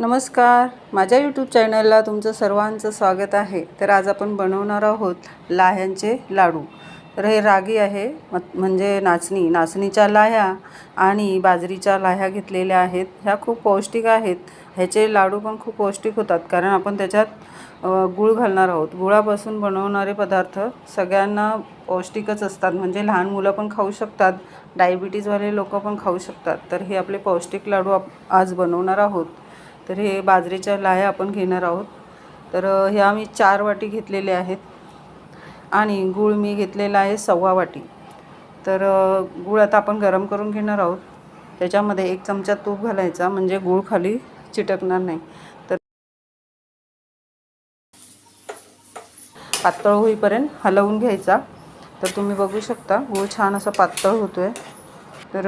नमस्कार. माझ्या यूट्यूब चॅनलला तुमचं सर्वांचं स्वागत आहे. तर आज आपण बनवणार आहोत लाह्यांचे लाडू. तर हे रागी आहे मत- म्हणजे नाचणी नाचणीच्या लाह्या आणि बाजरीच्या लाह्या घेतलेल्या आहेत. ह्या खूप पौष्टिक आहेत. ह्याचे लाडू पण खूप पौष्टिक होतात कारण आपण त्याच्यात गूळ घालणार आहोत. गुळापासून बनवणारे पदार्थ सगळ्यांना पौष्टिकच असतात. म्हणजे लहान मुलं पण खाऊ शकतात डायबिटीजवाले लोक पण खाऊ शकतात. तर हे आपले पौष्टिक लाडू आप आज बनवणार आहोत. तर हे बाजरीच्या लाह्या आपण घेणार आहोत. तर ह्या मी चार वाटी घेतलेले आहेत. आणि गूळ मी घेतलेला आहे सव्वा वाटी. तर गूळ आता आपण गरम करून घेणार आहोत. त्याच्यामध्ये एक चमचा तूप घालायचा म्हणजे गूळ खाली चिटकणार नाही. तर पातळ होईपर्यंत हलवून घ्यायचा. तर तुम्ही बघू शकता गूळ छान असा पातळ होतो आहे तर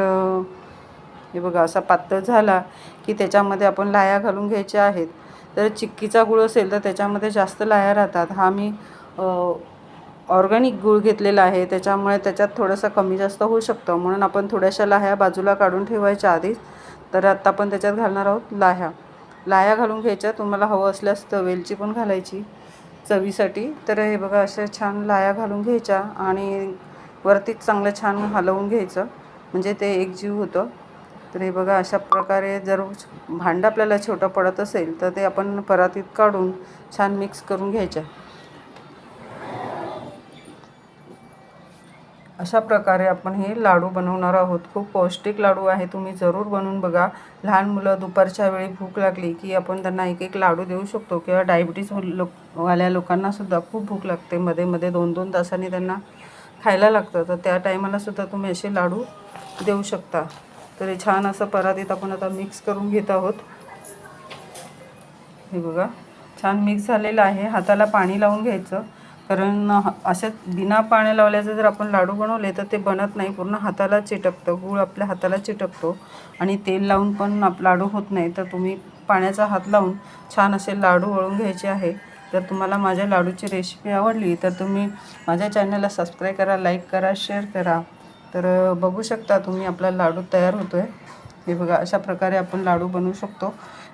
हे बघा असा पातळ झाला. की त्याच्यामध्ये आपण लाया घालून घ्यायच्या आहेत. तर चिक्कीचा गूळ असेल तर त्याच्यामध्ये जास्त लाया राहतात. हा मी ऑर्गॅनिक गूळ घेतलेला आहे. त्याच्यामुळे त्याच्यात थोडंसं कमी जास्त होऊ शकतं. म्हणून आपण थोड्याशा लाह्या बाजूला काढून ठेवायच्या आधीच. तर आत्ता आपण त्याच्यात घालणार आहोत लाह्या. लाह्या घालून घ्यायच्या. तुम्हाला हवं असल्यास तर वेलची पण घालायची चवीसाठी. तर हे बघा अशा छान लाया घालून घ्यायच्या आणि वरतीच चांगलं छान हलवून घ्यायचं. म्हणजे ते एकजीव होतं. तर हे बघा अशा प्रकारे जर भांडं आपल्याला छोटं पडत असेल तर ते आपण परातीत काढून छान मिक्स करून घ्यायच्या. अशा प्रकारे आपण हे लाडू बनवणार आहोत. खूप पौष्टिक लाडू आहे. तुम्ही जरूर बनवून बघा. लहान मुलं दुपारच्या वेळी भूक लागली की आपण त्यांना एक एक लाडू देऊ शकतो किंवा डायबिटीज हो- लोक वाल्या लोकांनासुद्धा खूप भूक लागते. मध्ये मध्ये दोन दोन तासांनी त्यांना खायला लागतं. तर त्या टायमालासुद्धा तुम्ही असे लाडू देऊ शकता. तर हे छान असं परातीत आपण आता मिक्स करून घेत आहोत. हे बघा छान मिक्स झालेलं आहे. हाताला पाणी लावून घ्यायचं. कारण अशा बिना पाणी लावल्याचं जर आपण लाडू बनवले तर ते बनत नाही. पूर्ण हाताला चिटकतं. गूळ आपल्या हाताला चिटकतो. आणि तेल लावून पण आप लाडू होत नाही. तर तुम्ही पाण्याचा हात लावून छान असे लाडू वळून घ्यायचे आहे. जर तुम्हाला माझ्या लाडूची रेसिपी आवडली तर तुम्ही माझ्या चॅनलला सबस्क्राईब करा लाईक करा शेअर करा. तर बघू शकता तुम्ही आपला लाडू तयार होतो आहे हे बघा अशा प्रकारे आपण लाडू बनवू शकतो.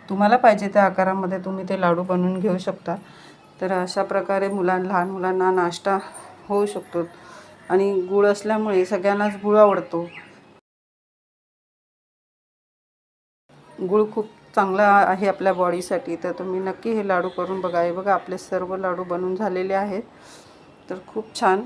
तुम्हाला पाहिजे त्या आकारामध्ये तुम्ही ते लाडू बनवून घेऊ शकता. तर अशा प्रकारे मुलां लहान मुलांना नाश्ता होऊ शकतो. आणि गूळ असल्यामुळे सगळ्यांनाच गूळ आवडतो. गूळ खूप चांगला आहे आपल्या बॉडीसाठी. तर तुम्ही नक्की हे लाडू करून बघा. हे बघा आपले सर्व लाडू बनवून झालेले आहेत. तर खूप छान.